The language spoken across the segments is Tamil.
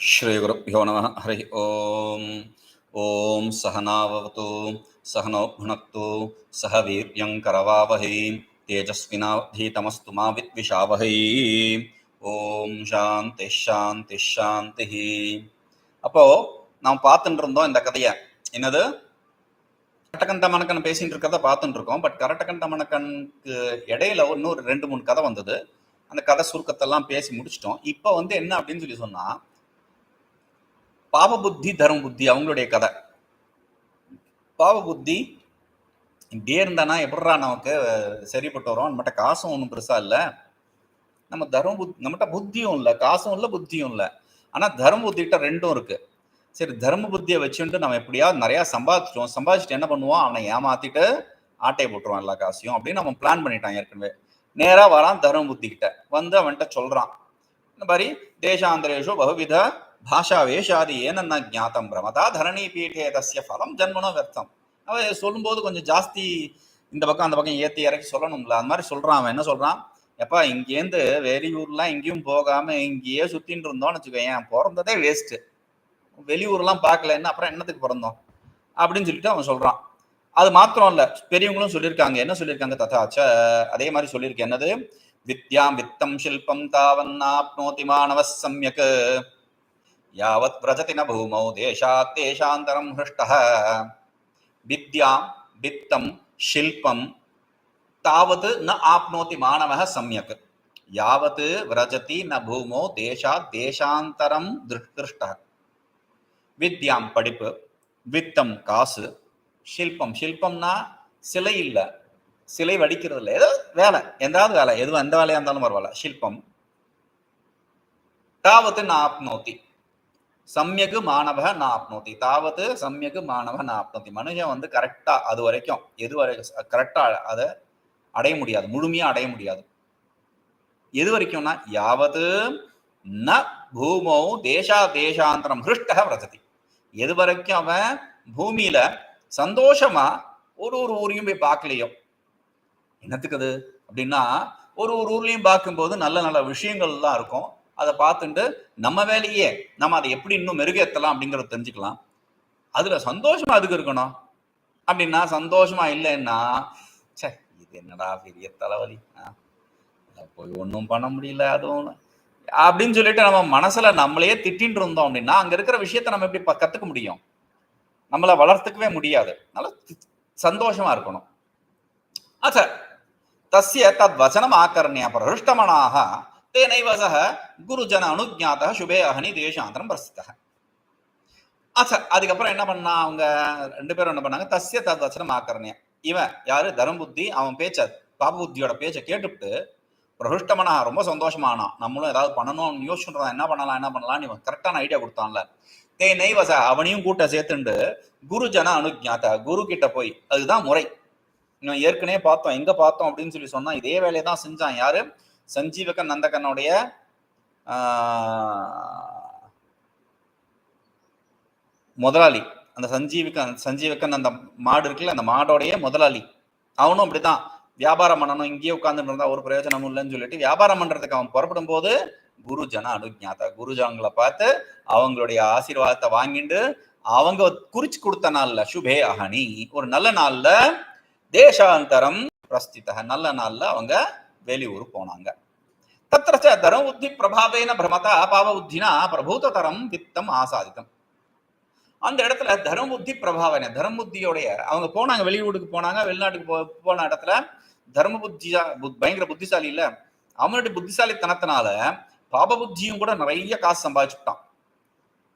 श्रीगुरुभ्यो नमः हरिः ॐ ॐ सहनावतु सहनो भुनक्तु सह वीर्यं करवावहै तेजस्विनाधीतमस्तु मा विद्विषावहै ஓம் சாந்தி சாந்தி சாந்தி அப்போ நாம் பார்த்துட்டு இருந்தோம் இந்த கதையை என்னது கரட்டகண்ட மணக்கன் பேசிட்டு இருக்கிறத பார்த்துட்டு இருக்கோம் பட் கரட்டகண்ட மணக்கனுக்கு இடையில இன்னொரு ரெண்டு மூணு கதை வந்தது அந்த கதை சுருக்கத்தெல்லாம் பேசி முடிச்சிட்டோம். இப்போ வந்து என்ன அப்படின்னு சொல்லி சொன்னா பாப புத்தி தர்ம புத்தி அவங்களுடைய கதை. பாவ புத்தி இப்படியே இருந்தானா எப்படா நமக்கு சரிப்பட்டு வரும்? நம்மகிட்ட காசும் ஒன்றும் பெருசா இல்லை. நம்ம தர்ம புத்தி நம்மகிட்ட புத்தியும் இல்லை. காசும் இல்லை புத்தியும் இல்லை. ஆனால் தர்ம புத்திகிட்ட ரெண்டும் இருக்கு. சரி தர்ம புத்தியை வச்சுட்டு நம்ம எப்படியாவது நிறையா சம்பாதிச்சிட்டோம் சம்பாதிச்சுட்டு என்ன பண்ணுவோம்? அவனை ஏமாத்திட்டு ஆட்டையை போட்டுருவான் எல்லா காசையும் அப்படின்னு நம்ம பிளான் பண்ணிட்டான் ஏற்கனவே. நேராக வரான் தர்ம புத்தி கிட்ட. வந்து அவன்கிட்ட சொல்றான். இந்த மாதிரி தேசாந்திரேஷு பகுவித பாஷா வேஷாதி ஏனன்னா ஜாத்தம் பிரமதா தரணி பீட்டே தசிய ஃபலம் ஜன்மனோ வியர்த்தம் அவன் சொல்லும்போது கொஞ்சம் ஜாஸ்தி இந்த பக்கம் அந்த பக்கம் ஏற்றி இறக்கி சொல்லணும்ல. அந்த மாதிரி சொல்றான் அவன். என்ன சொல்றான்? எப்பா இங்கேருந்து வெளியூர்லாம் எங்கேயும் போகாம இங்கேயே சுத்தின்னு இருந்தோம்னு வச்சுக்கோயேன். பிறந்ததே வேஸ்ட்டு வெளியூர்லாம் பார்க்கலன்னா அப்புறம் என்னத்துக்கு பிறந்தோம்? அப்படின்னு சொல்லிட்டு அவன் சொல்றான். அது மாத்திரம் இல்ல பெரியவங்களும் சொல்லியிருக்காங்க. என்ன சொல்லியிருக்காங்க ததாச்ச அதே மாதிரி சொல்லியிருக்கேன் என்னது? வித்யாம் வித்தம் ஷில்பம் தாவன்னாப்னோதி மாணவ சம்யக். யாவத் விரஜதி ந பூமௌ தேசாத் தேசாந்தரம் ஹிருஷ்ட வித்யாம் வித்தம் ஷில்பம் தாவத் ந ஆப்னோதி மாணவ சம்யக். யாவத் விரஜதி ந பூமோ தேசாத் தேசாந்தரம் திருஷ்ட வித்யாம் படிப்பு வித்தம் காசு ஷில்பம். ஷில்பம்னா சிலை இல்லை. சிலை வடிக்கிறது இல்லை ஏதோ வேலை. எந்தாவது வேலை. எதுவும் எந்த வேலையாக இருந்தாலும் பரவாயில்ல. ஷில்பம். தாவத்து நாப்னோத்தி. சம்யகு மாணவ நாப்னோத்தி. தாவத்து சம்யகு மாணவ நாப்னோத்தி. மனுஷன் வந்து கரெக்டா அது வரைக்கும் எது வரைக்கும் கரெக்டா அதை அடைய முடியாது. முழுமையா அடைய முடியாது. எது வரைக்கும்னா யாவது ந பூமௌ தேசா தேசாந்தரம் ஹிருஷ்ட விரஜதி எது வரைக்கும் அவன் பூமியில சந்தோஷமா ஒரு ஒரு ஊரையும் போய் பார்க்கலையோ? என்னத்துக்கு அது? அப்படின்னா ஒரு ஒரு ஊர்லயும் பார்க்கும்போது நல்ல நல்ல விஷயங்கள் தான் இருக்கும். அதை பார்த்துட்டு நம்ம வேலையே நம்ம அதை எப்படி இன்னும் மெருகேற்றலாம் அப்படிங்கிறத தெரிஞ்சுக்கலாம். அதுல சந்தோஷமா அதுக்கு இருக்கணும்? அப்படின்னா சந்தோஷமா இல்லைன்னா சே இது என்னடா பெரிய தலைவலி? போய் ஒன்றும் பண்ண முடியல அதுவும் அப்படின்னு சொல்லிட்டு நம்ம மனசுல நம்மளையே திட்டின்னு இருந்தோம் அப்படின்னா அங்க இருக்கிற விஷயத்த நம்ம எப்படி கத்துக்க முடியும்? நம்மளை வளர்த்துக்கவே முடியாது. அதனால சந்தோஷமா இருக்கணும். அச்ச தஸ்ய தத் வசனம் ஆக்கரணியா பிரஹிஷ்டமனாக தேனைவ சக குருஜன அனுஜாத சுபே அகனி தேசாந்தரம் பிரசித்த அச்ச அதுக்கப்புறம் என்ன பண்ணா அவங்க ரெண்டு பேரும் என்ன பண்ணாங்க? தஸ்ய தத் வசனம் ஆக்கரணியா. இவன் யாரு? தர்மபுத்தி. அவன் பேச்ச பாபபுத்தியோட பேச்சை கேட்டுவிட்டு பிரகிருஷ்டமனா ரொம்ப சந்தோஷமானான் நம்மளும் ஏதாவது பண்ணணும்னு யோசிச்சுட்டு என்ன பண்ணலாம் என்ன பண்ணலாம்னு இவன் கரெக்டான ஐடியா கொடுத்தான்ல. தே நெய்வச அவனையும் கூட்ட சேர்த்துண்டு குரு அனுஜாத்தா குரு கிட்ட போய் அதுதான் முறை. இன்னும் ஏற்கனவே பார்த்தோம் எங்க பார்த்தோம் அப்படின்னு சொல்லி சொன்னா இதே வேலையை தான் செஞ்சான் யாரு? சஞ்சீவகன் நந்தகனுடைய முதலாளி. அந்த சஞ்சீவிகன் சஞ்சீவகன் அந்த மாடு இருக்குல்ல அந்த மாடோடைய முதலாளி. அவனும் அப்படிதான் வியாபாரம் பண்ணணும் இங்கேயே உட்காந்துட்டு இருந்தா ஒரு பிரயோஜனமும் இல்லைன்னு சொல்லிட்டு வியாபாரம் பண்றதுக்கு அவன் புறப்படும் போது குருஜன அனுஜாதா. குருஜனங்களை பார்த்து அவங்களுடைய ஆசீர்வாதத்தை வாங்கிட்டு அவங்க குறிச்சு கொடுத்த நாள்ல சுபே அகனி ஒரு நல்ல நாள்ல தேசாந்தரம் பிரஸ்தித நல்ல நாள்ல அவங்க வெளியூர் போனாங்க. தத்திரச்ச தரம் உத்தி பிரபாவேன பிரமதா பாவ உத்தினா பிரபூத தரம் வித்தம் ஆசாதித்தம் அந்த இடத்துல தரம் புத்தி பிரபாவனை தர்ம புத்தியோடைய அவங்க போனாங்க வெளியூருக்கு போனாங்க வெளிநாட்டுக்கு போ போன இடத்துல தர்ம புத்தி பயங்கர புத்திசாலி இல்ல. அவனுடைய புத்திசாலித்தனத்தினால பாப புத்தியும் கூட நிறைய காசு சம்பாதிச்சுட்டான்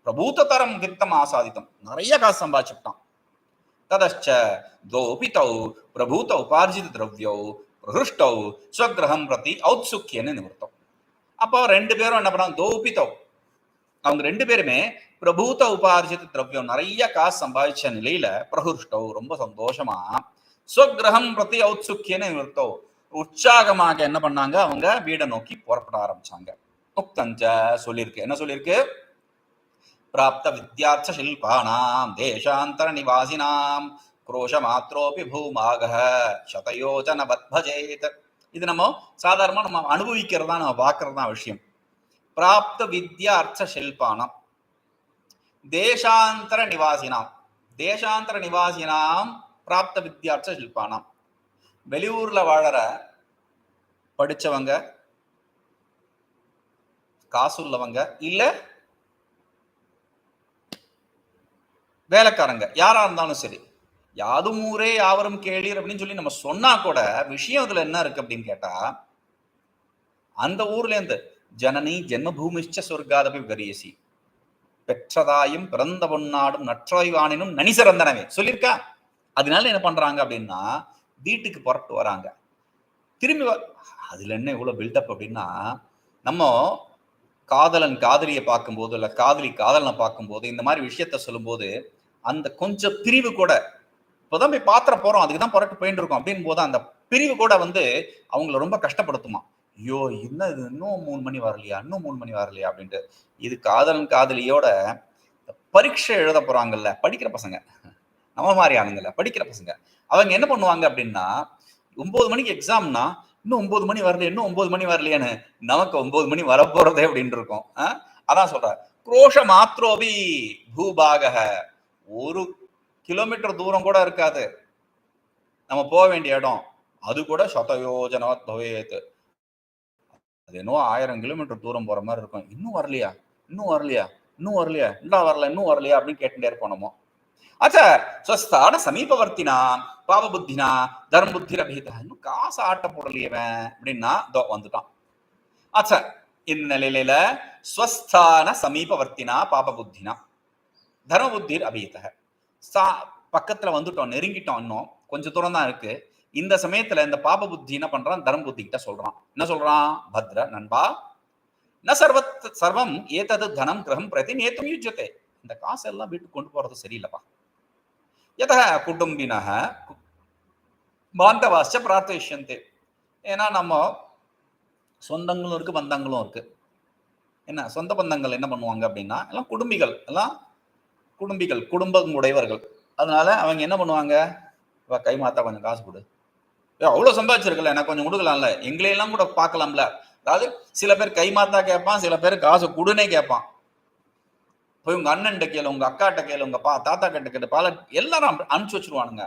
பிரபூத தரம் வித்தம் ஆசாதித்தம். நிறைய காசு சம்பாதிச்சுட்டான் ததச்ச தோபி பிரபூத்த உபார்ஜித திரவியோ பிரகிருஷ்டௌ ஸ்வகிரகம் பிரதி ஔத்சுக்கியன்னு நிவர்த்தம். அப்போ ரெண்டு பேரும் என்ன பண்ணாங்க? தோபிதௌ. அவங்க ரெண்டு பேருமே பிரபூத உபார்ஜித திரவியம் நிறைய காசு சம்பாதிச்ச நிலையில பிரகிருஷ்டோ ரொம்ப சந்தோஷமா ஸ்வகிரகம் பிரதி ஔத்சுக்கியன்னு நிறுத்தோ உற்சாகமாக என்ன பண்ணாங்க? அவங்க வீடை நோக்கி புறப்பட ஆரம்பிச்சாங்க. உக்தஞ்ச சொல்லியிருக்கு. என்ன சொல்லியிருக்கு? பிராப்த வித்யார்த்த சில்பானாம் தேசாந்தர நிவாசினாம் குரோஷ மாத்திரோபி பூமாக சதயோஜன பத்பஜேத் இது நம்ம சாதாரணமாக நம்ம அனுபவிக்கிறதா நம்ம பார்க்கறதா விஷயம். பிராப்த வித்யார்த்த அர்த்த தேசாந்தர நிவாசினாம். தேசாந்தர நிவாசினாம் பிராப்த வித்யார்த்த ஷில்பானாம் வெளியூர்ல வாழற படிச்சவங்க காசு உள்ளவங்க இல்ல வேலைக்காரங்க யாரா இருந்தாலும் சரி. யாதும் ஊரே யாவரும் கேளீர் அப்படின்னு சொல்லி நம்ம சொன்னா கூட விஷயம் இதுல என்ன இருக்கு அப்படின்னு கேட்டா அந்த ஊர்ல இருந்து ஜனனி ஜென்மபூமிஷ்ட சொர்க்காதபி கரியசி. பெற்றதாயும் பிறந்த பொன்னாடும் நற்றாய்வானினும் நனி சிறந்தனவே சொல்லியிருக்கா? அதனால என்ன பண்றாங்க அப்படின்னா வீட்டுக்கு புறப்பட்டு வராங்க. திரும்பி வ- அதுல என்ன இவ்வளவு பில்டப் அப்படின்னா நம்ம காதலன் காதலியை பார்க்கும்போது இல்லை காதலி காதலனை பார்க்கும்போது இந்த மாதிரி விஷயத்த சொல்லும்போது அந்த கொஞ்சம் பிரிவு கூட இப்போதான் போய் பாத்திர போறோம் அதுக்கு தான் புறட்டு போயிட்டு இருக்கோம் அப்படின்னு போது அந்த பிரிவு கூட வந்து அவங்கள ரொம்ப கஷ்டப்படுத்துமா. ஐயோ என்ன இது? இன்னும் மூணு மணி வரலையா? இன்னும் மூணு மணி வரலையா? அப்படின்ட்டு. இது காதலன் காதலியோட பரீட்சை எழுத போறாங்கல்ல படிக்கிற பசங்க. நம்ம மாதிரி ஆனுங்கல்ல படிக்கிற பசங்க. அவங்க என்ன பண்ணுவாங்க அப்படின்னா ஒன்பது மணிக்கு எக்ஸாம்னா இன்னும் ஒன்பது மணி வரல இன்னும் ஒன்பது மணி வரலையான்னு நமக்கு ஒன்பது மணி வரப்போறதே அப்படின்னு இருக்கும். அதான் சொல்ற குரோஷ மாத்ரோபி பூபாக ஒரு கிலோமீட்டர் தூரம் கூட இருக்காது. நம்ம போக வேண்டிய இடம். அது கூட சதயோஜனா பவேத். அது என்னவோ ஆயிரம் கிலோமீட்டர் தூரம் போற மாதிரி இருக்கும். இன்னும் வரலையா? இன்னும் வரலையா? இன்னும் வரலையா? இன்னும் வரல இன்னும் வரலையா? அப்படின்னு கேட்டுட்டே இருப்போம் நம்ம. அச்சா ஸ்வஸ்தான சமீபவர்த்தினா பாவ புத்தினா தர்ம புத்தி ரபிதா இன்னும் காசு ஆட்ட போடலையவன் அப்படின்னா தோ வந்துட்டான். அச்ச இந்த நிலையில ஸ்வஸ்தான சமீபவர்த்தினா பாப புத்தினா தர்ம புத்தி அபிஹித சா பக்கத்துல வந்துட்டோம் நெருங்கிட்டோம் இன்னும். கொஞ்சம் தூரம் தான் இருக்கு. இந்த சமயத்துல இந்த பாப புத்தி என்ன பண்றான்? தர்ம புத்தி கிட்ட சொல்றான். என்ன சொல்றான்? பத்ர நண்பா. ந சர்வத் சர்வம் ஏதது தனம் கிரகம் பிரதி நேத்தும் யுஜத்தை இந்த காசு எல்லாம் வீட்டுக்கு கொண்டு போறது சரியில்லைப்பா. யதா குடும்பினக பாந்தவாச்ச பிரார்த்திஷந்தே ஏன்னா நம்ம சொந்தங்களும் இருக்கு பந்தங்களும் இருக்கு. என்ன? சொந்த பந்தங்கள் என்ன பண்ணுவாங்க அப்படின்னா எல்லாம் குடும்பிகள் எல்லாம் குடும்பிகள் குடும்பம் உடையவர்கள் அதனால அவங்க என்ன பண்ணுவாங்க? "வா, கை மாத்தா கொஞ்சம் காசு கொடு. அவ்வளோ சம்பாதிச்சிருக்கல எனக்கு கொஞ்சம் கொடுக்கலாம்ல. எங்களையெல்லாம் கூட பார்க்கலாம்ல. அதாவது சில பேர் கை மாத்தா கேட்பான் சில பேர் காசு கொடுனே கேட்பான். போய் உங்க அண்ணன்ட்ட கேளு உங்க அக்காட்ட கேளு உங்க பா தாத்தா கிட்ட கேட்டு பல எல்லாரும் அனுப்பிச்சு வச்சிருவானுங்க.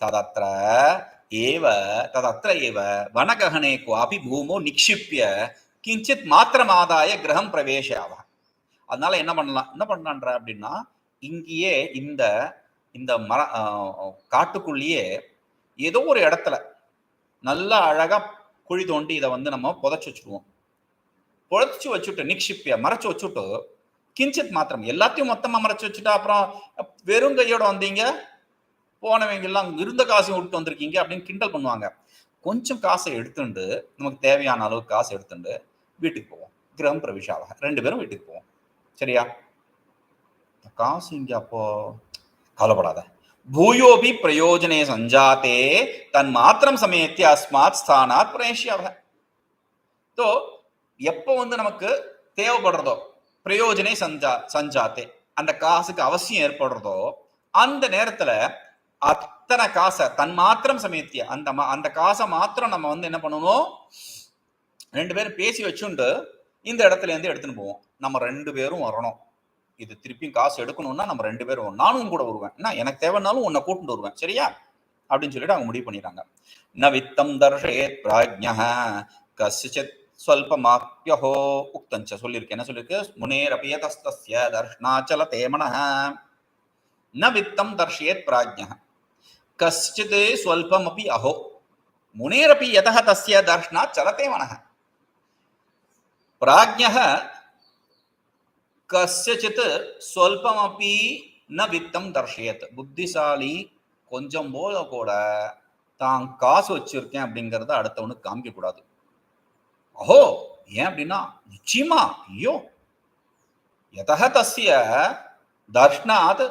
ததத்திர ஏவ ததத்திர ஏவ வனககனே குவாபி பூமோ நிக்ஷிப்பிய கிஞ்சித் மாத்திரம் ஆதாய கிரகம் பிரவேசாவ அதனால என்ன பண்ணலாம் என்ன பண்ணலான்ற அப்படின்னா இங்கேயே இந்த இந்த மர காட்டுக்குள்ளேயே ஏதோ ஒரு இடத்துல நல்லா அழகா குழி தோண்டி இதை வந்து நம்ம புதைச்சு வச்சுருவோம். புதைச்சு வச்சுட்டு நிக்ஷிப்பிய மறைச்சு வச்சுட்டு கிஞ்சித் மாத்திரம். எல்லாத்தையும் மொத்தமா மறைச்சு வச்சுட்டா அப்புறம் வெறும் கையோட வந்தீங்க. போனவங்க எல்லாம் இருந்த காசையும் விட்டு வந்திருக்கீங்க அப்படின்னு கிண்டல் பண்ணுவாங்க. கொஞ்சம் காசை எடுத்துண்டு நமக்கு தேவையான அளவுக்கு காசு எடுத்துண்டு வீட்டுக்கு போவோம். கிரகம் பிரவிஷாவாக ரெண்டு பேரும் வீட்டுக்கு போவோம். சரியா? காசு இங்க அப்போ கவலைப்படாத. பூயோபி பிரயோஜனே சஞ்சாத்தே தன் மாத்திரம் சமயத்தை அஸ்மாத் ஸ்தானாத் பிரேஷியாவ ஸோ எப்போ வந்து நமக்கு தேவைப்படுறதோ பிரயோஜனை சஞ்சா சஞ்சாத்தே. அந்த காசுக்கு அவசியம் ஏற்படுறதோ அந்த நேரத்துல அத்தனை காசை தன் மாத்திரம் சமயத்திய அந்த அந்த காசை மாத்திரம் நம்ம வந்து என்ன பண்ணணும்? ரெண்டு பேரும் பேசி வச்சுண்டு இந்த இடத்துல இருந்து எடுத்துன்னு போவோம். நம்ம ரெண்டு பேரும் வரணும். இது திருப்பியும் காசு எடுக்கணும்னா நம்ம ரெண்டு பேரும் வரணும். நானும் கூட வருவேன். என்ன? எனக்கு தேவைன்னாலும் உன்னை கூட்டிட்டு வருவேன். சரியா? அப்படின்னு சொல்லிட்டு அவங்க முடிவு பண்ணிடுறாங்க. ந வித்தம் தர்ஷயேத் கசிச்சத் ஸ்வல்பமாப்பியஹோ உக்தஞ்ச சொல்லியிருக்கேன் என்ன சொல்லியிருக்கு? முனேரபியதஸ்தஸ்ய தர்ஷ்ணாச்சல தேமனः ந வித்தம் தர்ஷயேத் பிராஜ்ஞः கஷ்டித் ஸ்வல்பமபி அஹோ முனேரபி யதः தஸ்ய தர்ஷ்னாத் சலதே மனः பிராஜ்ஞः கஸ்யச்சித் ஸ்வல்பமபி ந வித்தம் தர்ஷயத் புத்திசாலி கொஞ்சம் போல கூட தான் காசு வச்சிருக்கேன் அப்படிங்கறத அடுத்தவனுக்கு காமிக்க கூடாது அஹோ ஏன் அப்படின்னா நிச்சயமா ஐயோ. யதः தஸ்ய தர்ஷ்னாத்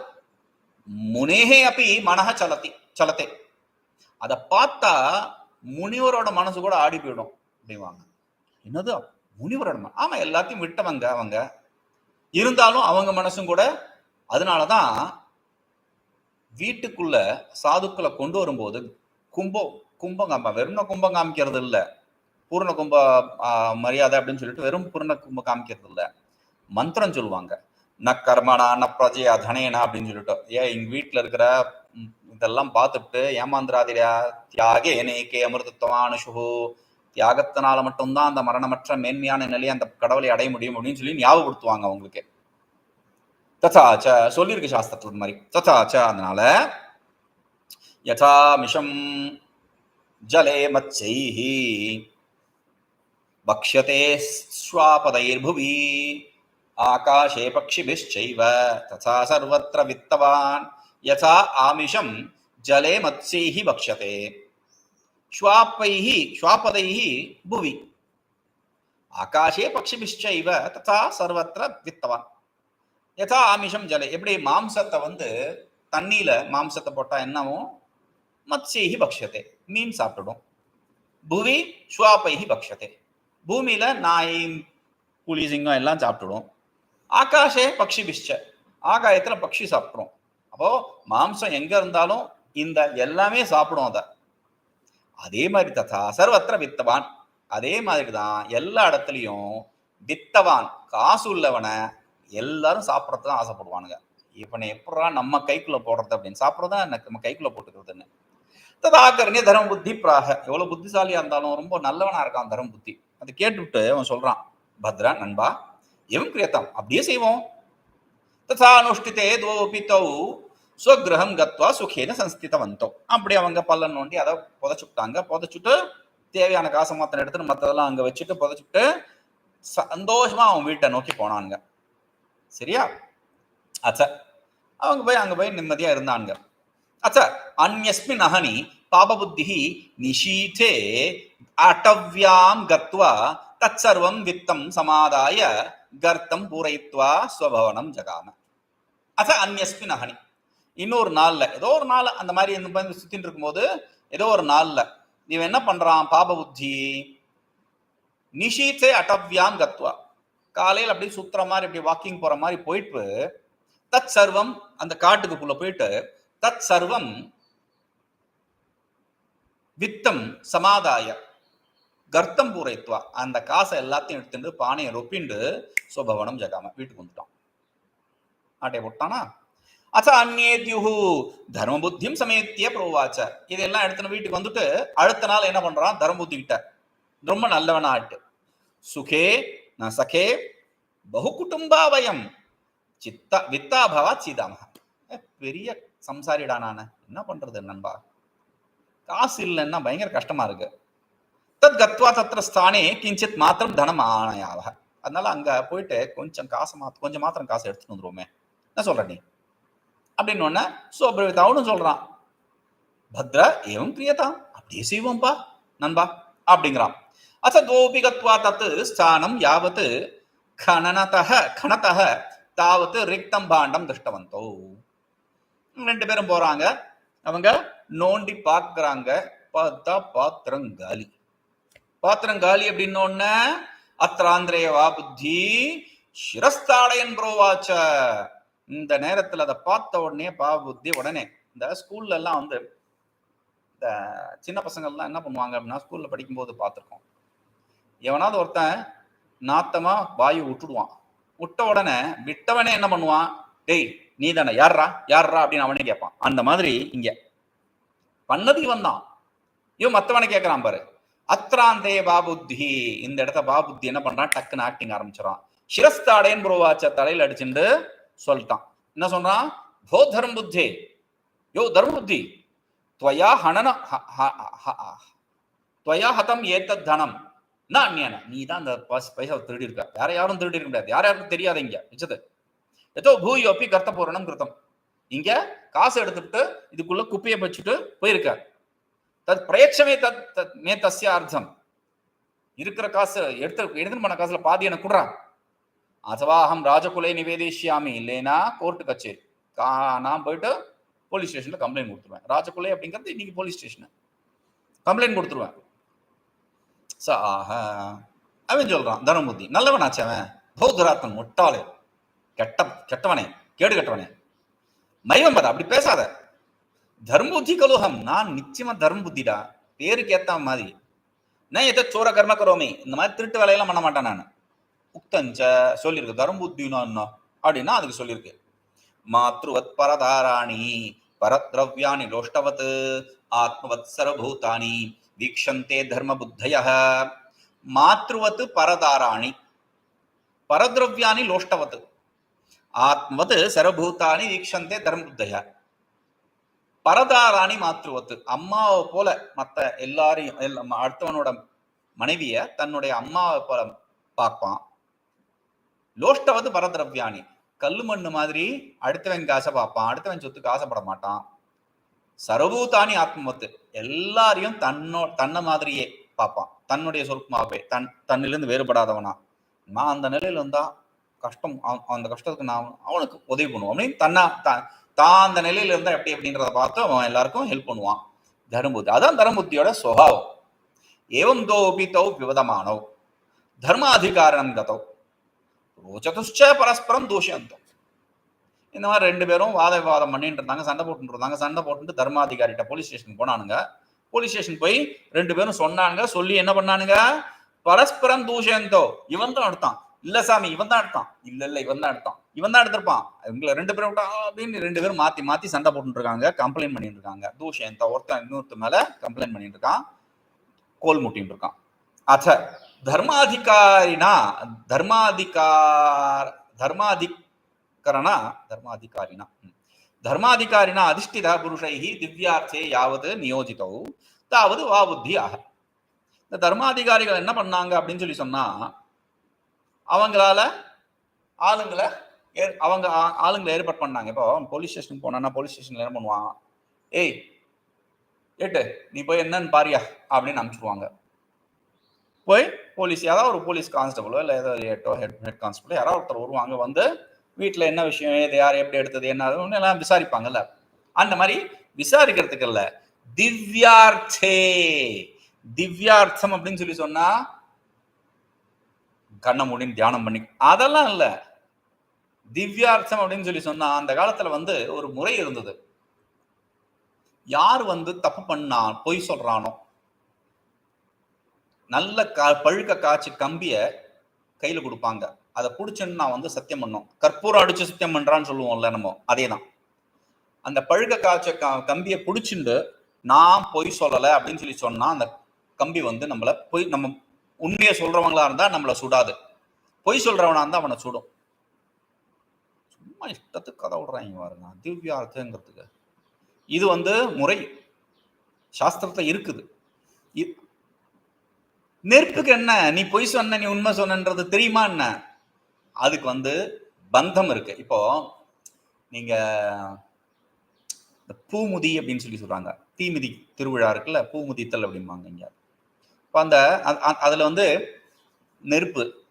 முனேகே அப்படி மனக சலத்தி சலத்தே அதை பார்த்தா முனிவரோட மனசு கூட ஆடி போயிடும் அப்படிவாங்க. என்னது? முனிவரோட மன ஆமா எல்லாத்தையும் விட்டவங்க அவங்க. இருந்தாலும் அவங்க மனசும் கூட அதனாலதான் வீட்டுக்குள்ள சாதுக்களை கொண்டு வரும்போது கும்பம் கும்பம் வெறும் கும்பம் காமிக்கிறது இல்லை பூர்ண கும்ப மரியாதை அப்படின்னு சொல்லிட்டு வெறும் பூர்ண கும்ப காமிக்கிறது இல்லை மந்திரம் சொல்லுவாங்க. ந கர்மனா ந பிரஜையா தனேனா அப்படின்னு சொல்லிட்டு. ஏன் எங்க வீட்டுல இருக்கிற இதெல்லாம் பார்த்துட்டு ஏமாந்திராதிரா தியாகே நேகே அமிர்தத்வமானுஷு தியாகத்தினால மட்டும்தான் அந்த மரணமற்ற மேன்மையான நிலையை அந்த கடவுளை அடைய முடியும் அப்படின்னு சொல்லி ஞாபகப்படுத்துவாங்க அவங்களுக்கு. ததாச்ச சொல்லியிருக்கு சாஸ்திரத்துல இந்த மாதிரி. ததாச்ச அதனால யதா மிஷம் ஜலே மச்சைஹி. வக்ஷதே ஸ்வாபதைர்புவி ஆகாஷே பக்ஷிபிஷ்சைவ ததா சர்வத்திர வித்தவான் யதா ஆமிஷம் ஜலே மத்சைஹி பக்ஷதே ஸ்வாப்பைஹி ஸ்வாபதைஹி புவி ஆகாஷே பக்ஷிபிஷ்சைவ ததா சர்வத்திர வித்தவான் யதா ஆமிஷம் ஜலே எப்படி மாம்சத்தை வந்து தண்ணியில மாம்சத்தை போட்டா என்னவோ? மத்சேகி பக்ஷத்தை மீன் சாப்பிட்டுடும் புவி ஸ்வாபைஹி பக்ஷத்தை பூமியில நாய் புலி சிங்கம் எல்லாம் சாப்பிட்டுடும். ஆகாஷே பக்ஷி பிஷ்ச. ஆகாயத்துல பக்ஷி சாப்பிடும். அப்போ மாம்சம் எங்க இருந்தாலும் இந்த எல்லாமே சாப்பிடும் அத. அதே மாதிரி ததா சர்வத்திர வித்தவான். அதே மாதிரி தான் எல்லா இடத்துலயும் வித்தவான் காசு உள்ளவனை எல்லாரும் சாப்பிட்றது தான் ஆசைப்படுவானுங்க. இவனை எப்படா நம்ம கைக்குள்ள போடுறது அப்படின்னு சாப்பிட்றதா நம்ம கைக்குள்ள போட்டுக்கிறதுன்னு. ததாகரணிய தர்ம புத்தி பிராக. எவ்வளவு புத்திசாலியா இருந்தாலும் ரொம்ப நல்லவனா இருக்கான் தர்ம புத்தி அதை கேட்டுவிட்டு அவன் சொல்றான் பத்ரா நண்பா எவம் கிரியத்தம் அப்படியே செய்வோம். ததா அனுஷ்டித்தே தோபி தௌ ஸ்வகிரகம் கத்வா சுகேன சன்ஸ்திதவந்தோ அப்படி அவங்க பல்லன் நோண்டி அதை புதைச்சுட்டாங்க. புதைச்சுட்டு தேவையான காசை மாத்திரம் எடுத்துட்டு மற்றதெல்லாம் அங்கே வச்சுட்டு புதைச்சுட்டு சந்தோஷமா அவன் வீட்டை நோக்கி போனானுங்க. சரியா? அச்ச. அவங்க போய் அங்க போய் நிம்மதியா இருந்தாங்க அச்ச அந்யஸ்மின் அஹனி பாபபுத்தி நிஷீதே அட்டவ்யாம் கத்வா தற்சர்வம் வித்தம் சமாதாய கர்த்தம் பூரயித்வா ஸ்வபவனம் ஜகாம. அச அந்யஸ்மின் அஹனி இன்னொரு நாள்ல ஏதோ ஒரு நாள் அந்த மாதிரி இந்த மாதிரி சுத்தின்னு இருக்கும்போது ஏதோ ஒரு நாள்ல இவன் என்ன பண்றான்? பாப புத்தி நிஷீத்தே அட்டவ்யாம் கத்வா காலையில் அப்படியே சுத்துற மாதிரி இப்படி வாக்கிங் போற மாதிரி போயிட்டு தத் சர்வம் அந்த காட்டுக்குள்ள போயிட்டு தத் சர்வம் வித்தம் சமாதாய. கர்த்தம் பூரைத்துவா அந்த காசை எல்லாத்தையும் எடுத்துட்டு பானையை ரொப்பிண்டு சுபவனம் ஜகாம வீட்டுக்கு வந்துட்டான் ஆட்டைய போட்டானா? அச்ச அந்நேத்யுஹு தர்ம புத்தியும் சமேத்திய புரோவாச்ச இதெல்லாம் எடுத்துன்னு வீட்டுக்கு வந்துட்டு அடுத்த நாள் என்ன பண்றான்? தர்ம புத்தி கிட்ட. ரொம்ப நல்லவனா ஆட்டு சுகே ந சகே பகு குடும்பா குடும்பாவயம் சித்தா வித்தாபவா சீதாமக பெரிய சம்சாரிடா நானு என்ன பண்றது நண்பா? காசு இல்லைன்னா பயங்கர கஷ்டமா இருக்கு. தத் கத்வா தத்திர ஸ்தானே கிஞ்சித் மாத்திரம் தனம் ஆணையாவ அதனால அங்க போயிட்டு கொஞ்சம் காசு மாத்த கொஞ்சம் மாத்திரம் காசு எடுத்துட்டு வந்துருவோமே. என்ன சொல்ற நீ. அப்படின்னு ஒன்ன சோபிரவித் அவனும் சொல்றான். பத்ரா ஏவம் கிரியதாம் அப்படியே செய்வோம்பா நண்பா அப்படிங்கிறான். அச்ச கோபிகத்வா தத்து ஸ்தானம் யாவத்து கணனதக கணதக தாவது ரிக்தம் பாண்டம் திருஷ்டவந்தோ. ரெண்டு பேரும் போறாங்க. அவங்க நோண்டி பார்க்கறாங்க. பார்த்தா பாத்திரம் காலி பாத்திரம் காலி அப்படின்னு அத்திராந்திரேவா புத்தி சிரஸ்தாடையன் புரோவாச்ச இந்த நேரத்துல அதை பார்த்த உடனே பா புத்தி உடனே. இந்த ஸ்கூல்ல எல்லாம் வந்து இந்த சின்ன பசங்கள்லாம் என்ன பண்ணுவாங்க அப்படின்னா ஸ்கூல்ல படிக்கும்போது பார்த்துருக்கோம். எவனாவது ஒருத்தன் நாத்தமா வாயு விட்டுடுவான். விட்ட உடனே விட்டவனே என்ன பண்ணுவான்? டேய் நீ தானே யார்ரா யார்ரா அப்படின்னு அவனே கேட்பான். அந்த மாதிரி இங்க. பண்ணது இவன் தான். இவன் மத்தவனை கேட்கறான் பாரு. அத்ராந்தே பாபுத்தி. இந்த இடத்த பாபுத்தி என்ன பண்றான்? டக்குன்னு ஆக்டிங் ஆரம்பிச்சிடறான். சிரஸ்தாடேன் புரோவாச்ச தலையில் அடிச்சுட்டு சொல்லிட்டான். என்ன சொல்றான்? போ தர்ம புத்தி யோ தர்ம புத்தி துவயா ஹனன ஹ- ஹ- ஹ- துவயா ஹதம் ஏத்தத் தனம். நான் அந்நியன? நீ தான் அந்த பைசா திருடி இருக்க யார யாரும் திருடி இருக்க முடியாது. யார் யாருக்கும் தெரியாது வச்சது எதோ ஏதோ பூயோப்பி கர்த்த பூரணம் கிருத்தம். இங்க காசு எடுத்துட்டு இதுக்குள்ள குப்பையை வச்சுட்டு போயிருக்க. தத் பிரயட்சமே தத் தத் மே தஸ்ய அர்த்தம் இருக்கிற காசு எடுத்து எடுத்துன்னு பண்ண காசுல பாதி எனக்கு குடுறா. அதுவா அகம் ராஜகுலை நிவேதிஷியாமி. இல்லைன்னா கோர்ட்டு கச்சேரி. கா- நான் போயிட்டு போலீஸ் ஸ்டேஷன்ல கம்ப்ளைண்ட் கொடுத்துருவேன். ராஜகுலை அப்படிங்கிறது இன்னைக்கு போலீஸ் ஸ்டேஷன் கம்ப்ளைண்ட் கொடுத்துருவேன். ச ஆஹ. அவன் சொல்றான் தனமுத்தி நல்லவன் அவன். பௌத்தராத்தன் முட்டாளே. கெட்ட கெட்டவனே கேடு கெட்டவனே. நைவம் பத அப்படி பேசாத. தர்மபுத்தி கலோகம். நான் நிச்சயமா தர்ம புத்திடா பேருக்கு ஏத்த மாதிரி. நான் எதை சோர கர்ம கரோமி. இந்த மாதிரி திருட்டு வேலையெல்லாம் பண்ண மாட்டேன் நான். உக்தஞ்ச சொல்லியிருக்கு தர்மபுத்தினா என்ன? அப்படின்னா அதுக்கு சொல்லியிருக்கு மாத்ருவத் பரதாராணி பரத்ரவ்யாணி லோஷ்டவத் ஆத்மவத் சரபூதானி வீக்ஷந்தே தர்ம புத்தய மாத்ருவத் பரதாராணி பரத்ரவ்யாணி லோஷ்டவத்து ஆத்மவத் சரபூதானி வீக்ஷந்தே தர்மபுத்தையா பரதாராணி மாத்ருவத்து. அம்மாவை போல மத்த எல்லாரையும் எல்லா- அடுத்தவனோட மனைவிய தன்னுடைய அம்மாவை போல பார்ப்பான். லோஷ்டவது பரதிரவ்யாணி. கல்லு மண்ணு மாதிரி அடுத்தவன் காசை பார்ப்பான். அடுத்தவன் சொத்துக்கு ஆசைப்பட மாட்டான். சர்வூதானி ஆத்மவத்து. எல்லாரையும் தன்னோ தன்னை மாதிரியே பார்ப்பான். தன்னுடைய சொருக்குமாவே தன் தன்னிலிருந்து வேறுபடாதவனா. நான் அந்த நிலையில இருந்தா கஷ்டம் அந்த கஷ்டத்துக்கு நான் அவனுக்கு உதவி பண்ணுவோம் அப்படின்னு தன்னா தான் தான் அந்த நிலையில இருந்தா எப்படி அப்படின்றத பார்த்து அவன் எல்லாருக்கும் ஹெல்ப் பண்ணுவான். தர்மபுத்தி அதான் தர்மபுத்தியோட சுபாவம். ஏவம் தோபி தௌ விவதமானோ. தர்மாதிகாரணம் கதோ. ரோச்சதுஷ்ச பரஸ்பரம் தூஷந்தோ இந்த மாதிரி ரெண்டு பேரும் வாத விவாதம் பண்ணிட்டு இருந்தாங்க சண்டை போட்டு இருந்தாங்க. சண்டை போட்டுட்டு தர்மாதிகாரிட்ட போலீஸ் ஸ்டேஷன் போனானுங்க. போலீஸ் ஸ்டேஷன் போய் ரெண்டு பேரும் சொன்னானுங்க. சொல்லி என்ன பண்ணானுங்க? பரஸ்பரம் தூஷந்தோ இவன் தான் எடுத்தான் இல்ல சாமி இவன் தான் எடுத்தான். இல்ல இல்ல இவன் தான் எடுத்தான். இவன் தான் எடுத்திருப்பான். இவங்களை ரெண்டு பேரும் விட்டா அப்படின்னு ரெண்டு பேரும் மாத்தி மாத்தி சண்டை போட்டு இருக்காங்க கம்ப்ளைண்ட் பண்ணிட்டு இருக்காங்க தூஷந்த ஒருத்தன் இன்னொருத்த மேல கம்ப்ளைண்ட் பண்ணிட்டு இருக்கான் கோல் முட்டின்னு இருக்கான் அத தர்மாதிகாரினா தர்மாதிகார் தர்மாதிகரனா தர்மாதிகாரினா. ம். தர்மாதிகாரினா அதிஷ்டித புருஷைஹி திவ்யார்த்தே யாவது நியோஜிதோ தாவது வா புத்தி ஆக இந்த தர்மாதிகாரிகள் என்ன பண்ணாங்க அப்படின்னு சொல்லி சொன்னா அவங்களால ஆளுங்களை ஏ- அவங்க ஆ- ஆளுங்களை ஏற்பாடு பண்ணாங்க. இப்போ போலீஸ் ஸ்டேஷனுக்கு போனா போலீஸ் ஸ்டேஷன்ல என்ன பண்ணுவான்? ஏய் ஏட்டு நீ போய் என்னன்னு பாரியா? அப்படின்னு அனுப்பிச்சிடுவாங்க. போய் போலீஸ் யாராவது ஒரு போலீஸ் கான்ஸ்டபிளோ இல்லை ஏதாவது ஏட்டோ ஹெட் ஹெட் கான்ஸ்டபிளோ யாராவது ஒருத்தர் வருவாங்க வந்து வீட்டில் என்ன விஷயம் ஏது யார் எப்படி எடுத்தது என்ன எல்லாம் விசாரிப்பாங்கல்ல. அந்த மாதிரி விசாரிக்கிறதுக்கு இல்லை. திவ்யார்த்தே திவ்யார்த்தம் அப்படின்னு சொல்லி சொன்னா கண்ணை மூடின்னு தியானம் பண்ணி அதெல்லாம் இல்லை. திவ்யார்த்தம் அப்படின்னு சொல்லி சொன்னா அந்த காலத்துல வந்து ஒரு முறை இருந்தது. யார் வந்து தப்பு பண்ணா பொய் சொல்றானோ நல்ல கா பழுக்க காய்ச்சி கம்பிய கையில கொடுப்பாங்க. அதை புடிச்சுன்னு நான் வந்து சத்தியம் பண்ணோம். கற்பூரம் அடிச்சு சத்தியம் பண்றான்னு சொல்லுவோம்ல நம்ம அதே தான் அந்த பழுக்க காய்ச்ச க- கம்பியை பிடிச்சிண்டு நான் பொய் சொல்லலை அப்படின்னு சொல்லி சொன்னா அந்த கம்பி வந்து நம்மளை பொய் நம்ம உண்மையை சொல்றவங்களா இருந்தா நம்மளை சுடாது. பொய் சொல்றவனா இருந்தா அவனை சுடும். சும்மா இஷ்டத்துக்கு கதை விடுறாங்க பாருங்க திவ்யார்த்தங்கிறதுக்கு. இது வந்து முறை. சாஸ்திரத்தை இருக்குது. நெருப்புக்கு என்ன? நீ பொய் சொன்ன நீ உண்மை சொன்னன்றது தெரியுமா என்ன? அதுக்கு வந்து பந்தம் இருக்கு. இப்போ நீங்க இந்த பூமுதி அப்படின்னு சொல்லி சொல்றாங்க. தீமிதி திருவிழா இருக்குல்ல? பூமுதித்தல் அப்படிம்பாங்க இங்க. இப்போ அந்த அதில் அ- வந்து நெருப்பு.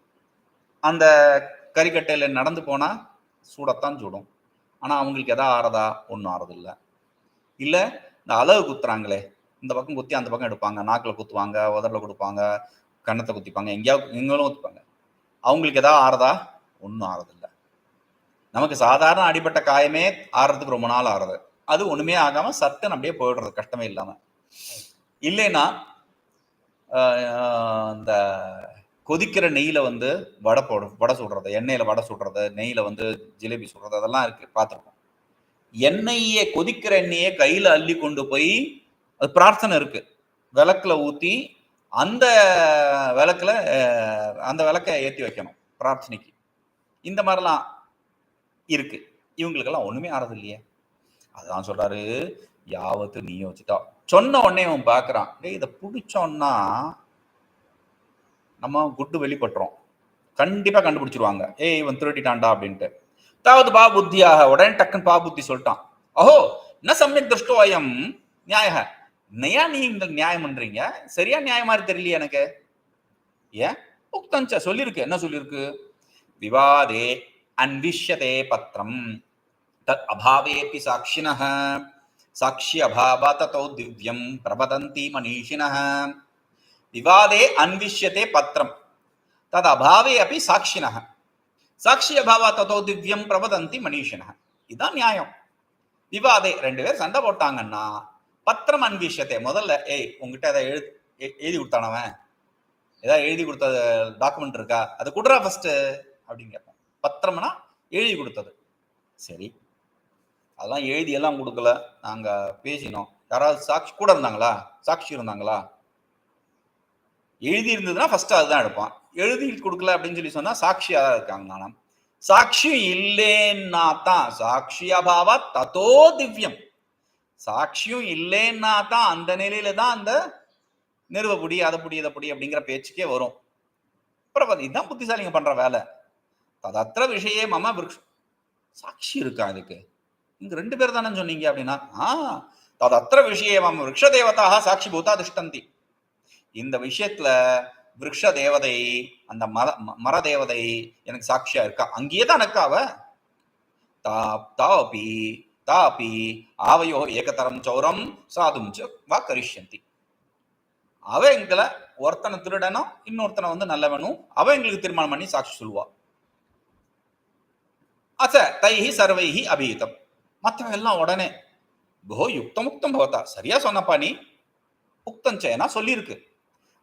அந்த கறிக்கட்டையில் நடந்து போனால் சூடத்தான் சூடும். ஆனால் அவங்களுக்கு எதா ஆறதா ஒன்றும் ஆறதில்ல. இல்லை இந்த அளவு குத்துறாங்களே. இந்த பக்கம் குத்தி அந்த பக்கம் எடுப்பாங்க. நாக்கில் குத்துவாங்க உதரில் கொடுப்பாங்க கன்னத்தை குத்திப்பாங்க எங்கேயாவது எங்களும் குத்திப்பாங்க. அவங்களுக்கு எதாவது ஆறதா ஒன்றும் ஆறதில்ல. நமக்கு சாதாரண அடிபட்ட காயமே ஆறுறதுக்கு ரொம்ப நாள் ஆறுது. அது ஒன்றுமே ஆகாமல் சட்டன் அப்படியே போயிடுறது கஷ்டமே இல்லாமல் இல்லைன்னா இந்த கொதிக்கிற நெய்யில் வந்து வடை போடும் வடை சுடுறது எண்ணெயில் வடை சுடுறது நெய்யில வந்து ஜிலேபி சுடுறது அதெல்லாம் இருக்கு பார்த்துருக்கோம் எண்ணெயை கொதிக்கிற எண்ணெயை கையில் அள்ளி கொண்டு போய் அது பிரார்த்தனை இருக்கு. விளக்குல ஊற்றி அந்த விளக்குல அந்த விளக்கை ஏற்றி வைக்கணும் பிரார்த்தனைக்கு. இந்த மாதிரிலாம் இருக்கு. இவங்களுக்கெல்லாம் ஒன்றுமே ஆறது இல்லையே. அதான் சொல்றாரு யாவத்து நீ வச்சுட்டா. சொன்ன உடனே அவன் பார்க்குறான் டேய் இதை பிடிச்சோன்னா நம்ம குட்டு வெளிப்பட்டுறோம் கண்டிப்பாக கண்டுபிடிச்சிருவாங்க. ஏய் இவன் திருடிட்டான்டா அப்படின்ட்டு. தாவது பா புத்தியாக உடனே டக்குன்னு பா புத்தி சொல்லிட்டான். அஹோ என்ன சமயக் திருஷ்டோ அயம் நியாய நையா நீ இந்த நியாயம் பண்றீங்க? சரியா நியாயம் மாதிரி தெரியலையே எனக்கு. ஏன்? உக்தஞ்ச சொல்லியிருக்கு என்ன சொல்லியிருக்கு விவாதே அன்விஷ்யதே பத்திரம். தத் அபாவேபி சாட்சினக சாட்சி ததோ திவ்யம் பிரபதந்தி மனிஷின விவாதே அன்விஷ்யத்தே பத்திரம் ததபாவே அப்படி சாட்சின சாட்சி ததோ திவ்யம் பிரபதந்தி மனிஷின இதுதான் நியாயம் விவாதே ரெண்டு பேர் சண்டை போட்டாங்கன்னா பத்திரம் அன்விஷயத்தை முதல்ல ஏய் உங்ககிட்ட அதை எழு எழுதி கொடுத்தானவன் ஏதாவது எழுதி கொடுத்த டாக்குமெண்ட் இருக்கா? அது கொடுறா ஃபர்ஸ்ட் அப்படின்னு கேட்போம். பத்திரம்னா எழுதி கொடுத்தது. சரி. அதெல்லாம் எழுதி எல்லாம் கொடுக்கல. நாங்க பேசினோம். யாராவது சாட்சி கூட இருந்தாங்களா? சாட்சி இருந்தாங்களா? எழுதி இருந்ததுன்னா ஃபர்ஸ்ட் அதுதான் எடுப்பான். எழுதி கொடுக்கல அப்படின்னு சொல்லி சொன்னா சாட்சியா தான் இருக்காங்க நானும் சாட்சி இல்லைன்னா தான் சாட்சி அபாவா தத்தோ திவ்யம். சாட்சியும் இல்லைன்னா தான் அந்த நிலையில தான் அந்த நிறுவப்படி அதப்படி இதப்படி அப்படிங்கிற பேச்சுக்கே வரும். அப்புறம் இதுதான் புத்திசாலிங்க பண்ற வேலை. ததத்திர விஷயே மம விருக்ஷ. சாட்சி இருக்கா இதுக்கு? இங்க ரெண்டு பேர் தானே சொன்னீங்க அப்படின்னா ஆ அது அத்த மம விரக்ஷ தேவதாக சாட்சி பூதா திஷ்டந்தி. இந்த விஷயத்துல விருக்ஷ தேவதை அந்த மர ம- மர தேவதை எனக்கு சாட்சியா இருக்கா? அங்கேயே தான் இருக்கா தா தாபி தாபி ஆவையோ ஏகதரம் சௌரம் சாதும் வா கரிஷ்யந்தி. அவ எங்களை ஒருத்தனை திருடனும் இன்னொருத்தனை வந்து நல்லவனும் அவ எங்களுக்கு திருமணம் பண்ணி சாட்சி சொல்லுவா. அச்ச தைஹி சர்வைஹி அபிஹிதம் மற்றவன் எல்லாம் உடனே போ யுக்தம் முக்தம் பவதா சரியா சொன்னப்பா நீ உக்தம் சேனா சொல்லியிருக்கு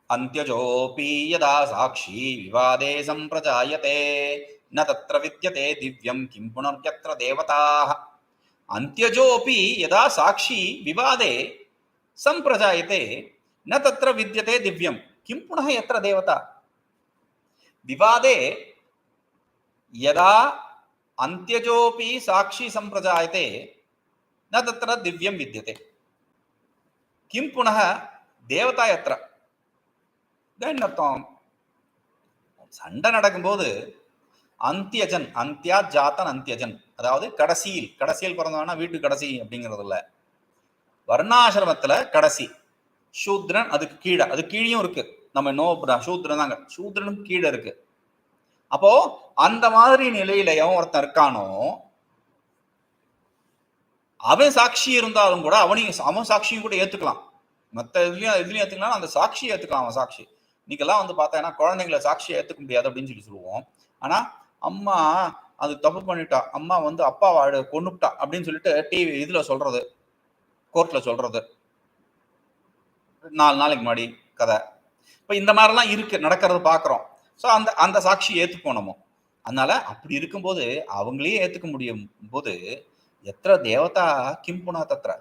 அந்தியஜோபி யதா சாட்சி விவாதே சம்பிரஜாயதே ந தத்ர வித்யதே திவ்யம் கிம் புனர்யத்ர தேவதாः அந்தியஜோபி யதா சாட்சி விவாதே சம்பிரஜாயதே ந தத்ர வித்யதே திவ்யம் கிம் புனः यत्र தேவதா விவாதே யதா அந்தியஜோபி சாட்சி சம்பிரஜாயதே ந தத்ர திவ்யம் வித்யதே கிம் புனः தேவதா எத்திர என்ன அர்த்தம் சண்டை நடக்கும்போது அந்தியஜன் அந்தியா ஜாத்தன் அந்தியஜன் அதாவது கடைசியில் கடைசியில் பிறந்தவனா வீட்டு கடைசி அப்படிங்கிறது இல்ல. வர்ணாசிரமத்துல கடைசி. சூத்ரன் அதுக்கு கீழே அது கீழேயும் இருக்கு. நம்ம நோ சூத்ரன் தாங்க. சூத்ரனும் கீழே இருக்கு. அப்போ அந்த மாதிரி நிலையில எவன் ஒருத்தன் இருக்கானோ அவன் சாட்சி இருந்தாலும் கூட அவனையும் அவன் சாட்சியும் கூட ஏத்துக்கலாம். மத்த இதுலயும் இதுலயும் ஏத்துக்கலாம் அந்த சாட்சியை ஏத்துக்கலாம் அவன் சாட்சி. இன்னைக்கெல்லாம் வந்து பார்த்தா குழந்தைங்களை சாட்சியை ஏத்துக்க முடியாது அப்படின்னு சொல்லி சொல்லுவோம். ஆனா அம்மா அது தப்பு பண்ணிட்டா அம்மா வந்து அப்பா வாடு அப்படின்னு சொல்லிட்டு டிவி இதுல சொல்றது கோர்ட்ல சொல்றது. நாலு நாளைக்கு முன்னாடி கதை. இப்ப இந்த மாதிரிலாம் இருக்கு நடக்கிறது பாக்குறோம். ஸோ அந்த அந்த சாட்சி ஏத்துப்போம் நம்ம அதனால அப்படி இருக்கும்போது அவங்களே ஏற்றுக்க முடியும் போது எத்தனை தேவதா கிம்புனா தத்திர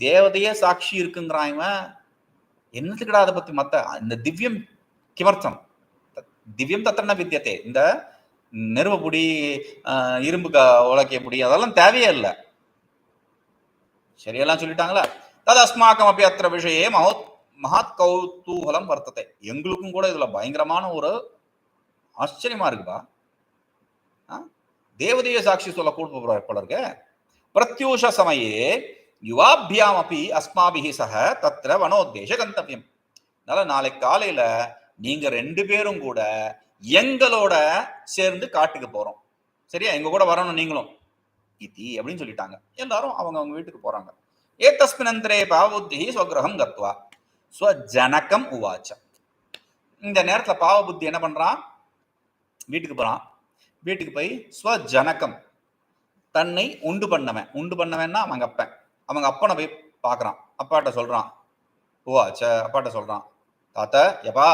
தேவதையே சாட்சி இருக்குங்கிறான் இவன் அதை பத்தி மத்த? இந்த திவ்யம் கிமர்த்தம். திவ்யம் தத்திரன வித்தியத்தே இந்த நெருவப்புடி இரும்பு க உலக்கிய பொடி அதெல்லாம் தேவையே இல்லை. சரியெல்லாம் சொல்லிட்டாங்களா? ததஸ்மாக்கம் அப்படி அத்த விஷயே மகோத் மகாத் கௌதூகலம் வர்த்தத்தை. எங்களுக்கும் கூட இதுல பயங்கரமான ஒரு ஆச்சரியமா இருக்குப்பா. ஆ? தேவதைய சாட்சி சொல்ல கூட போல இருக்க. பிரத்யூஷ சமயே யுவாபியாம் அப்படி அஸ்மாபிஹி சக தத்திர வனோத்தேச கந்தவியம். அதனால நாளை காலையில நீங்க ரெண்டு பேரும் கூட எங்களோட சேர்ந்து காட்டுக்கு போறோம். சரியா? எங்க கூட வரணும் நீங்களும். இதி அப்படின்னு சொல்லிட்டாங்க. எல்லாரும் அவங்க அவங்க வீட்டுக்கு போறாங்க. ஏதஸ்மினந்தரே பாவபுத்தி ஸ்வகிரகம் கத்வா. ஸ்வஜனகம் உவாச்ச இந்த நேரத்துல பாவபுத்தி என்ன பண்ணுறான் வீட்டுக்கு போகிறான் வீட்டுக்கு போய் ஸ்வஜனகம் தன்னை உண்டு பண்ணவன். உண்டு பண்ணவன்னா அவங்க அப்பன். அவங்க அப்பனை போய் பார்க்குறான் அப்பாட்ட சொல்கிறான் உவாச்ச அப்பாட்ட சொல்கிறான் தாத்த எப்பா?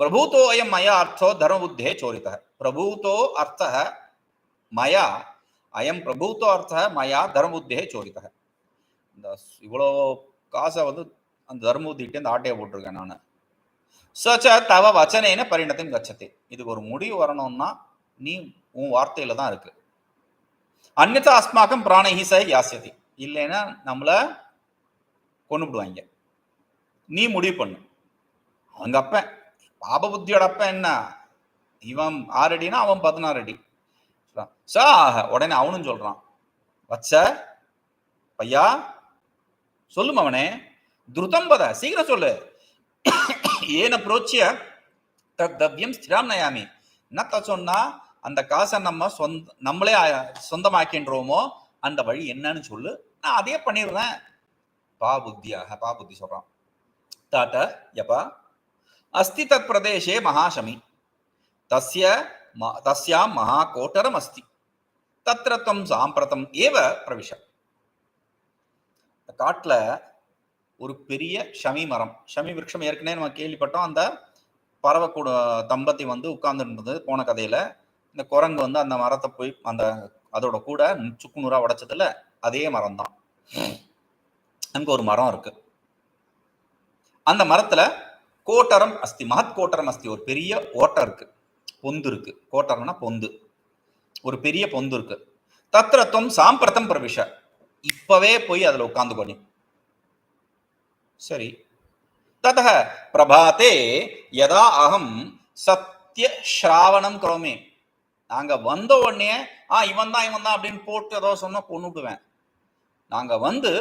பிரபுத்தோ அயம் மயா அர்த்தோ தர்மபுத்தே சோரித்த பிரபுத்தோ அர்த்த மயா அயம் பிரபூத்தோ அர்த்த மயா தர்மபுத்தே சோரித்த இந்த இவ்வளோ காசை வந்து அந்த தர்மபுத்திகிட்டே இந்த ஆட்டையை போட்டிருக்கேன் நான். சச்ச தவ வச்சனேன பரிணத்தையும் கச்சத்தை. இதுக்கு ஒரு முடிவு வரணும்னா நீ உன் வார்த்தையில தான் இருக்கு. அந்நத்த அஸ்மாக்கம் பிராணஹி ச யாசியதி. இல்லைன்னா நம்மளை கொண்டுபிடுவாங்க நீ முடிவு பண்ணு. அவங்க அப்பன் பாப புத்தியோட அப்பன் என்ன? இவன் ஆறு அடினா அவன் பதினாறு அடி. சொல்றான். சா உடனே அவனும் சொல்றான். வச்ச பையா சொல்லும் அவனே? துருதம் பத சீக்கிரம் சொல்லு. ஏன புரோச்சிய தத்யம் ஸ்திராம் நயாமி. என்னத்த சொன்னா அந்த காசை நம்ம சொந்த நம்மளே சொந்தமாக்கின்றோமோ அந்த வழி என்னன்னு சொல்லு. நான் அதே பண்ணிடுறேன். பா புத்தியாக பா புத்தி சொல்றான். தாத்த யப்பா அஸ்தி தத் பிரதேசே மகாசமி. தஸ்ய ம- தஸ்யாம் மகாகோட்டரம் அஸ்தி. தத்ர சாம்பிரதம் ஏவ பிரவிஷம் காட்டில் ஒரு பெரிய ஷமி மரம். ஷமி விருட்சம் ஏற்கனவே நம்ம கேள்விப்பட்டோம். அந்த பறவை கூட தம்பதி வந்து உட்கார்ந்துருந்தது போன கதையில. இந்த குரங்கு வந்து அந்த மரத்தை போய் அந்த அதோட கூட சுக்கு நூறா உடைச்சதுல அதே மரம் தான் அங்க ஒரு மரம் இருக்கு. அந்த மரத்துல கோட்டரம் அஸ்தி மகத் கோட்டரம் அஸ்தி ஒரு பெரிய ஓட்டம் இருக்கு. பொந்து இருக்கு. கோட்டரம்னா பொந்து. ஒரு பெரிய பொந்து இருக்கு. தத்திரத்துவம் சாம்பிரதம் பிரவிஷ. இப்பவே போய் அதுல உட்காந்து கொடி சரி. தத பிரபாத்தே யதா அகம் சத்திய ஸ்ராவணம் கரோமே. நாங்க வந்த உடனே ஆ இவன் தான் இவன் தான் அப்படின்னு போட்டு ஏதோ சொன்னா கொண்டுடுவேன் நாங்க வந்து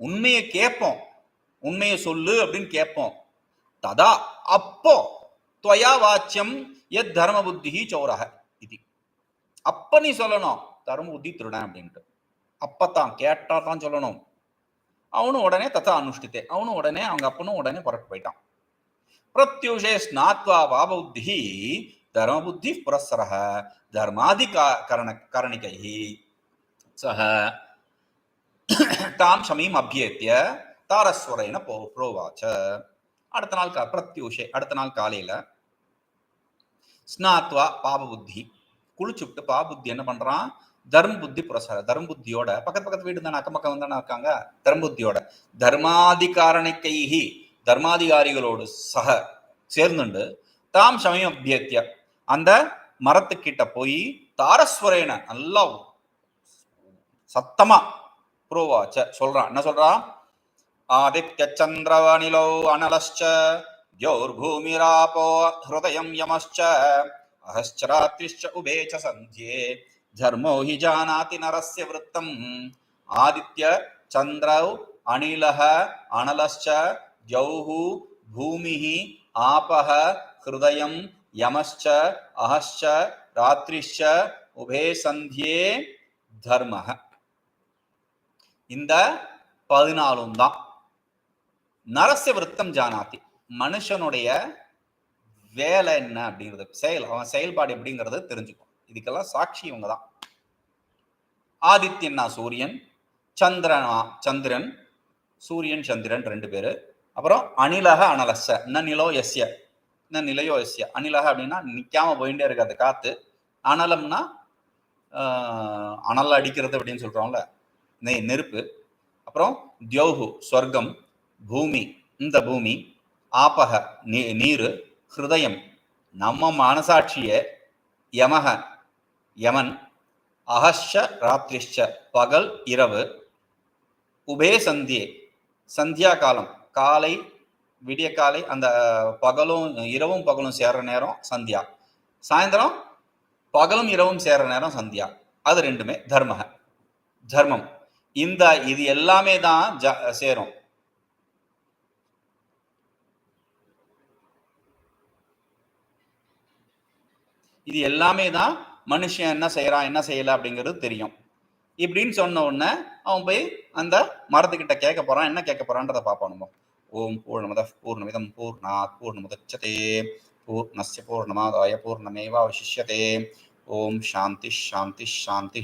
உண்மையை கேட்போம். உண்மையை சொல்லு அப்படின்னு கேட்போம். ததா அப்போ துவயா வாச்சியம் எத் தர்ம புத்தி சௌரக இது. அப்ப நீ சொல்லணும். தர்ம புத்தி திருடன் அப்படின்ட்டு. அப்பதான் கேட்டா தான் சொல்லணும். அவனும் உடனே தத்தா அனுஷ்டித்தே. அவனும் உடனே அவங்க அப்பனும் உடனே புறட்டு போயிட்டான். பிரத்யூஷே ஸ்நாத்வா பாபுத்தி தர்மபுத்தி புரஸ்ஸரः தர்மாதிகா கரண கரணிகை சக தாம் சமீம் அபியேத்திய தாரஸ்வரேன போ புரோவாச்ச. அடுத்த நாள் கா- பிரத்யூஷே அடுத்த நாள் காலையில ஸ்நாத்வா பாபபுத்தி குளிச்சுட்டு பாபுத்தி என்ன பண்றான்? தர்ம புத்தி புரசார தர்ம புத்தியோட பக்கத்து பக்கத்து வீடு தானே அக்கம் பக்கம் தானே இருக்காங்க? தர்ம புத்தியோட தர்மாதிகாரணிக்கைஹி தர்மாதிகாரிகளோடு சக சேர்ந்துண்டு. தாம் சமயம் அபியத்திய அந்த மரத்துக்கிட்ட போய் தாரஸ்வரேன நல்லா சத்தமா புரோவாச்ச சொல்றான். என்ன சொல்றான் ஆதித்ய சந்திரவனிலோ அனலச்ச யோர் பூமிராபோ ஹிருதயம் யமச்ச அஹஸ்சராத்ரிஷ்ச உபேச்ச சந்தியே. தர்மோ ஹி ஜானாதி நரஸ்ய விருத்தம் ஆதித்ய சந்திரவ் அணிலக அனலஸ்ச ஜௌஹு பூமிஹி ஆபக ஹிருதயம் யமஸ்ச அஹஸ்ச ராத்திரிஷ உபே சந்தியே தர்மக இந்த பதினாலும் தான். நரசிய விருத்தம் ஜானாத்தி மனுஷனுடைய வேலை என்ன அப்படிங்கிறது செயல் அவன் செயல்பாடு எப்படிங்கிறது தெரிஞ்சுக்கும் இதுக்கெல்லாம் சாட்சி இவங்க தான் ஆதித்யன்னா சூரியன் சந்திரனா சந்திரன் சூரியன் சந்திரன் ரெண்டு பேர். அப்புறம் அனிலக அனலச. ந நிலோ எஸ்ய ந நிலையோ எஸ்ய அணிலக அப்படின்னா நிற்காம போயிட்டே இருக்காது காத்து. அனலம்னா அனல் அடிக்கிறது அப்படின்னு சொல்றோம்ல. நெய் நெருப்பு. அப்புறம் தியோகு ஸ்வர்க்கம் பூமி. இந்த பூமி ஆபக நீ நீர் ஹிருதயம். நம்ம மனசாட்சியை யமக. யமன் அகஷ ராத்திரிஷ பகல் இரவு உபே சந்தியே. சந்தியா காலம் காலை விடிய காலை அந்த பகலும் இரவும் பகலும் சேர்ற நேரம் சந்தியா. சாயந்தரம் பகலும் இரவும் சேர்ற நேரம் சந்தியா. அது ரெண்டுமே தர்ம தர்மம். இந்த இது எல்லாமே தான் ஜ- சேரும். இது எல்லாமே தான் மனுஷன் என்ன செய்யறான் என்ன செய்யல அப்படிங்கிறது தெரியும். இப்படின்னு சொன்ன உடனே அவன் போய் அந்த மரத்துக்கிட்ட கேட்க போறான். என்ன கேட்க போறான்றத பார்ப்போம் நம்ம. ஓம் பூர்ணமத பூர்ணமிதம் பூர்ணாத் பூர்ணமுதச்சதே. பூர்ணஸ்ய பூர்ணமாதாய பூர்ணமேவாவசிஷ்யதே. ஓம் சாந்தி சாந்தி சாந்தி